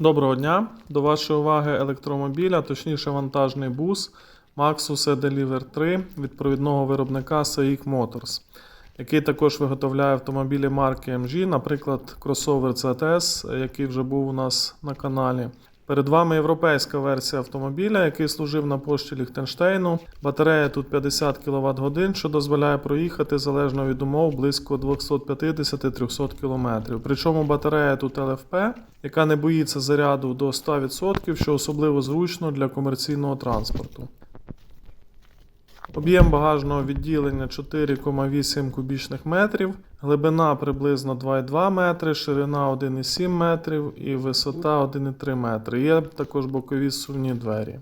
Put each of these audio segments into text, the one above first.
Доброго дня! До вашої уваги електромобіль, точніше вантажний бус Maxus E-Deliver 3 від провідного виробника SAIC Motors, який також виготовляє автомобілі марки MG, наприклад, кросовер CTS, який вже був у нас на каналі. Перед вами європейська версія автомобіля, який служив на пошті Ліхтенштейну. Батарея тут 50 кВт годин, що дозволяє проїхати залежно від умов близько 250-300 км. Причому батарея тут ЛФП, яка не боїться заряду до 100%, що особливо зручно для комерційного транспорту. Об'єм багажного відділення 4,8 кубічних метрів, глибина приблизно 2,2 метри, ширина 1,7 метрів і висота 1,3 метри. Є також бокові сувні двері.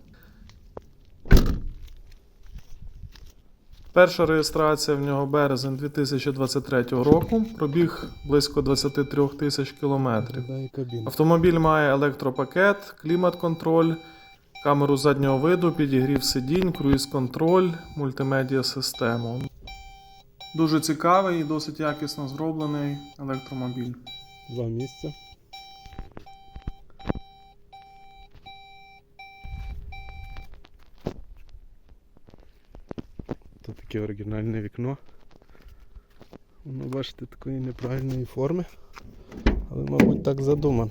Перша реєстрація в нього березень 2023 року, пробіг близько 23 тисяч кілометрів. Автомобіль має електропакет, клімат-контроль, камеру заднього виду, підігрів сидінь, круїз-контроль, мультимедіа систему. Дуже цікавий і досить якісно зроблений електромобіль. Два місця. Тут таке оригінальне вікно. Воно, бачите, такої неправильної форми. Але, мабуть, так задумано.